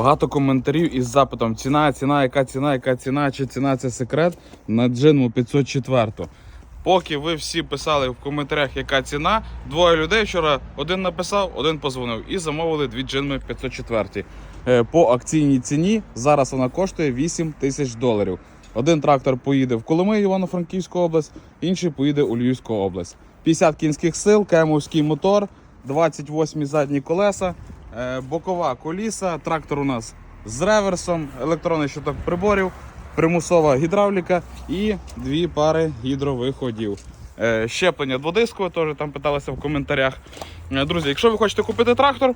Багато коментарів із запитом: ціна, ціна, яка ціна, яка ціна, чи ціна це секрет на Джинму 504. Поки ви всі писали в коментарях, яка ціна, двоє людей вчора один написав, один позвонив і замовили дві джинми 504. Е, По акційній ціні зараз вона коштує 8 тисяч доларів. Один трактор поїде в Коломию, Івано-Франківську область, інший поїде у Львівську область. 50 кінських сил, кемовський мотор, 28 задні колеса, бокова коліса, трактор у нас з реверсом, електронний щиток приборів, примусова гідравліка і дві пари гідровиходів. Е, Щеплення дводискове, теж там питалися в коментарях. Е, Друзі, якщо ви хочете купити трактор,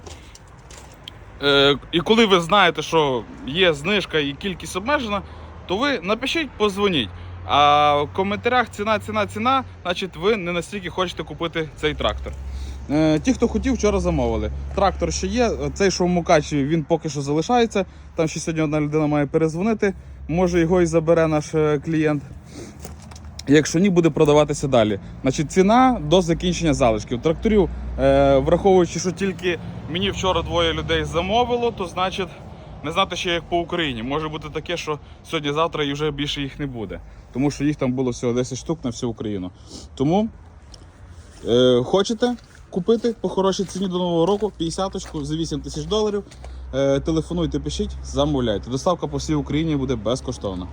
е, і коли ви знаєте, що є знижка і кількість обмежена, то ви напишіть, позвоніть. А в коментарях ціна, ціна, ціна, значить ви не настільки хочете купити цей трактор. Е, Ті, хто хотів, вчора замовили. Трактор ще є. Цей, що в Мукачеві, він поки що залишається. Там ще сьогодні одна людина має перезвонити. Може його і забере наш е, клієнт. Якщо ні, буде продаватися далі. Значить, ціна до закінчення залишків. Тракторів, е, враховуючи, що тільки мені вчора двоє людей замовило, то значить не знати ще як по Україні. Може бути таке, що сьогодні-завтра і вже більше їх не буде. Тому що їх там було всього 10 штук на всю Україну. Тому е, хочете купити по хорошій ціні до нового року 50-очку за 8 тисяч доларів. Е, телефонуйте, пишіть, замовляйте. Доставка по всій Україні буде безкоштовна.